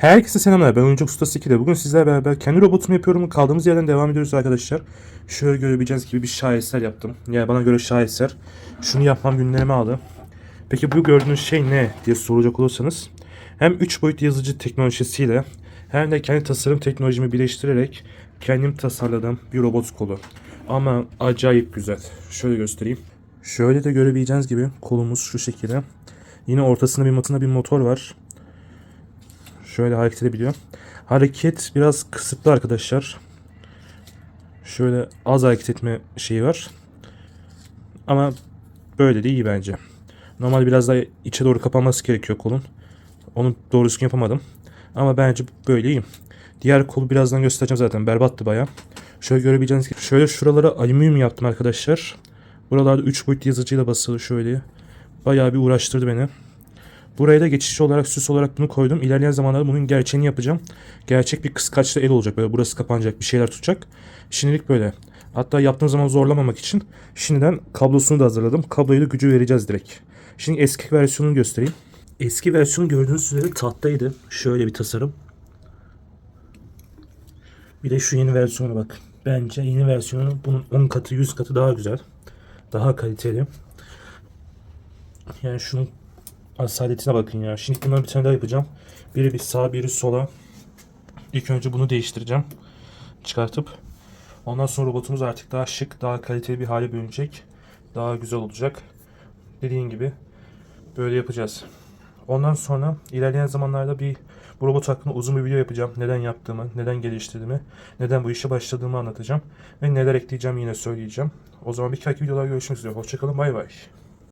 Herkese selamlar. Ben Oyuncak Ustası 2'de. Bugün sizlerle beraber kendi robotumu yapıyorum. Kaldığımız yerden devam ediyoruz arkadaşlar. Şöyle görebileceğiniz gibi bir şaheser yaptım. Yani bana göre şaheser. Şunu yapmam günlerimi aldı. Peki bu gördüğünüz şey ne diye soracak olursanız. Hem 3 boyut yazıcı teknolojisiyle hem de kendi tasarım teknolojimi birleştirerek kendim tasarladığım bir robot kolu. Ama acayip güzel. Şöyle göstereyim. Şöyle de görebileceğiniz gibi kolumuz şu şekilde. Yine ortasında bir matına bir motor var. Şöyle hareket edebiliyor. Hareket biraz kısıtlı arkadaşlar. Şöyle az hareket etme şeyi var. Ama böyle de iyi bence. Normal biraz daha içe doğru kapanması gerekiyor kolun. Onu doğru düzgün yapamadım. Ama bence böyle iyi. Diğer kolu birazdan göstereceğim zaten. Berbattı baya. Şöyle görebileceğiniz gibi. Şöyle şuralara alüminyum yaptım arkadaşlar. Buralarda 3 boyutlu yazıcıyla basılı şöyle. Bayağı bir uğraştırdı beni. Buraya da geçici olarak süs olarak bunu koydum. İlerleyen zamanlarda bunun gerçeğini yapacağım. Gerçek bir kıskaçlı el olacak. Böyle burası kapanacak bir şeyler tutacak. Şimdilik böyle. Hatta yaptığım zaman zorlamamak için şimdiden kablosunu da hazırladım. Kabloyu da gücü vereceğiz direkt. Şimdi eski versiyonunu göstereyim. Eski versiyonu gördüğünüz üzere tahtaydı. Şöyle bir tasarım. Bir de şu yeni versiyona bak. Bence yeni versiyonu bunun 10 katı 100 katı daha güzel. Daha kaliteli. Yani şunun asaletine bakın ya. Şimdi bundan bir tane daha yapacağım. Biri bir sağa biri sola. İlk önce bunu değiştireceğim. Çıkartıp. Ondan sonra robotumuz artık daha şık, daha kaliteli bir hale bürünecek. Daha güzel olacak. Dediğim gibi böyle yapacağız. Ondan sonra ilerleyen zamanlarda bir bu robot hakkında uzun bir video yapacağım. Neden yaptığımı, neden geliştirdiğimi, neden bu işe başladığımı anlatacağım. Ve neler ekleyeceğim yine söyleyeceğim. O zaman bir sonraki videolarda görüşmek üzere. Hoşçakalın, bay bay.